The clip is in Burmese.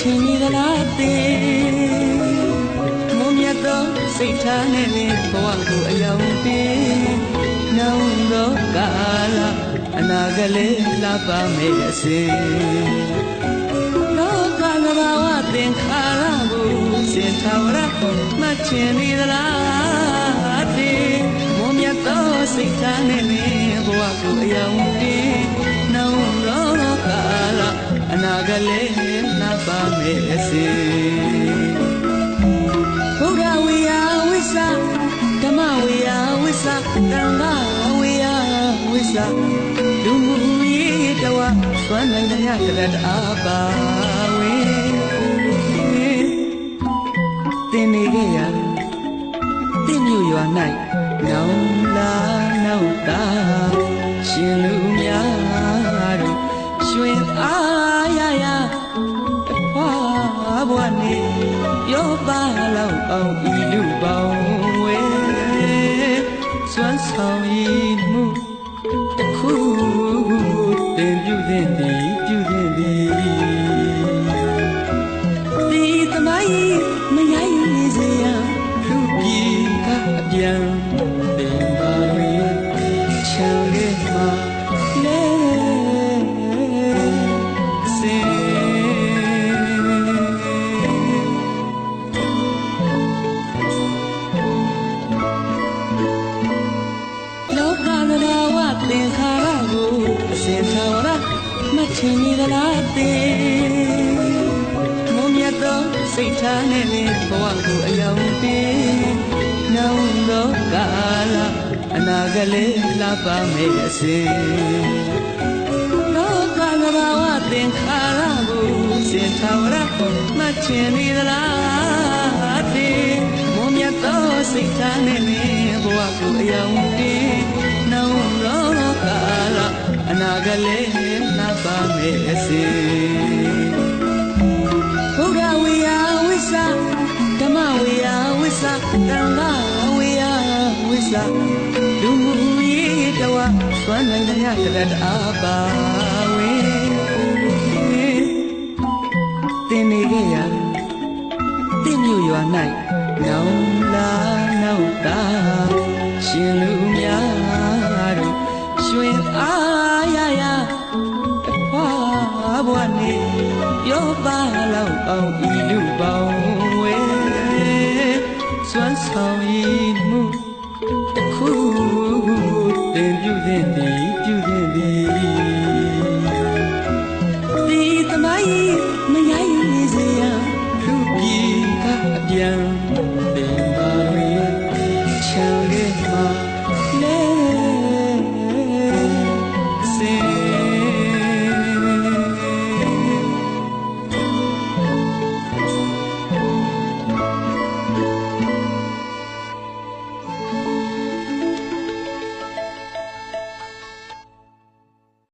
ချင်နေသလားသေးမုံမြတ်သောစိတ်ထားနဲ့ဘဝကိုအယောင်ပေးနောင်တော့ကာလအနာကလေးလှပမယ်အစဉ်လောကကဘာဝသင်္ခါရကိုစင်ထာဝရမှတ်ချင်နေသလားသေးမုံမြတ်သောစိတ်ထားနဲ့ဘဝကိုအယောင် နာကလေးလှပမယ်အစဉ်ဘုရားဝေယဝိသဓမ္မဝေယဝိသတံဃာဝေယဝိသလူမှုရေးတဝသွမ်းနိုင်တဲ့ရတအားပါဝင်တင်နေကြရတင်မြို့ရွာ၌နောင်လာနောက်တာရှင်လူ ပြောပါလောက်အောင်ဤလူပေါင်းဝဲစွမ်းဆောင်ရည်မှုတစ်ခုတင်ပြုတဲ့ဒီပြုတဲ့ဒီဒီသမိုင်းမရရင်စေရလူပြည်ကအပြန် မထင်နေသလားသေးမုံမြတ်သောစိတ်ထားနဲ့ဘဝကိုအယောင်ပေးနောင်တော့ကာလအနာကလေးလှပမယ်အစဉ်လောကသဘာဝသင်္ခါရကိုစင်သာဝရမှတ်ချင်နေသလားသေးမုံမြတ်သောစိတ်ထားနဲ့ဘဝကိုအယောင်ပေး ကလေးလှပမယ်အစဉ်ဘုရားဝေယဝိသဓမ္မဝေယဝိသတံဃာဝေယဝိသလူမှုရေးတဝသွမ်းနိုင်တဲ့ရတအားပါ င်ဤလူပေါင်းဝဲစွမ်းဆောင်ရည်မှုတစ်ခုတင်ပြုတဲ့ဒီပြုတဲ့ဒီ